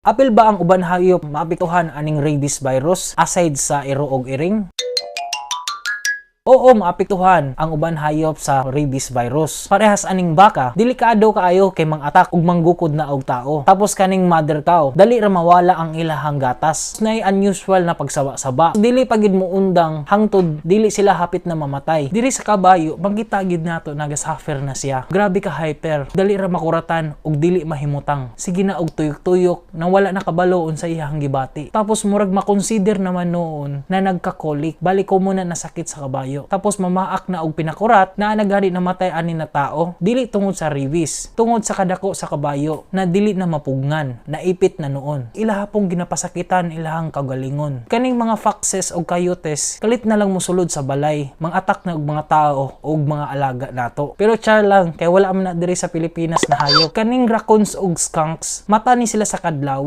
Apil ba ang uban hayop maapektuhan aning rabies virus aside sa iro og iring? Oo, maapektuhan ang uban hayop sa rabies virus. Parehas aning baka, delikado kaayo kay mang atak ug manggukod na og tao. Tapos kaning mother cow, dali ra mawala ang ilahang gatas. Nay unusual na pagsaba-saba. Dili pagid mo undang hangtod dili sila hapit na mamatay. Diri sa kabayo, magkita gid nato nagasuffer na siya. Grabe ka hyper, dali ra makuratan ug dili mahimutang. Sige na og tuyok-tuyok na wala na kabalo sa iyang gibati. Tapos murag makonsider naman noon na nagkakolik. Balik ko muna nasakit sa kabayo. Tapos mamaak na og pinakurat na nagari namatay ani na tao. Dili tungod sa rabies, tungod sa kadako sa kabayo na dili na mapugnan, naipit na noon. Ilaha pong ginapasakitan ilahang kagalingon. Kaning mga foxes o coyotes, kalit na lang musulod sa balay, mga atak na og mga tao o mga alaga nato. Pero char lang, kay wala man na diri sa Pilipinas na hayop. Kaning raccoons og skunks, mata ni sila sa kadlawon.